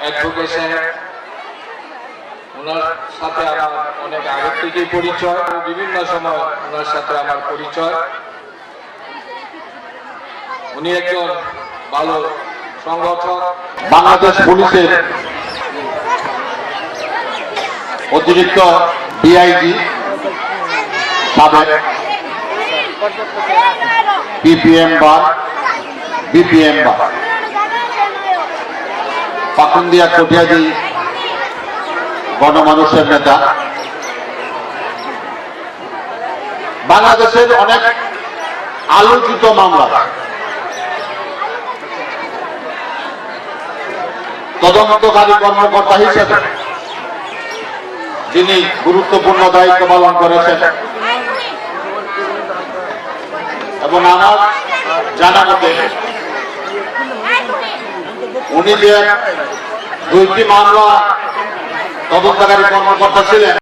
অ্যাডভোকেশন ওনার সাথে আমার অনেক আগের থেকেই পরিচয় বিভিন্ন সময় ওনার সাথে আমার পরিচয়। উনি একজন ভালো সংগঠক, বাংলাদেশ পুলিশের অতিরিক্ত ডিআইজি সাবেক পিপিএম বা বিপিএম বা পাকুন্দিয়া কটিয়াদি গণমানুষের নেতা। বাংলাদেশের অনেক আলোচিত মামলা। তদন্তকারী কর্মকর্তা হিসেবে যিনি গুরুত্বপূর্ণ দায়িত্ব পালন করেছেন এবং আমার জানা মতে উনি যে দুইটি মামলা তদন্তকারী কর্মকর্তা ছিলেন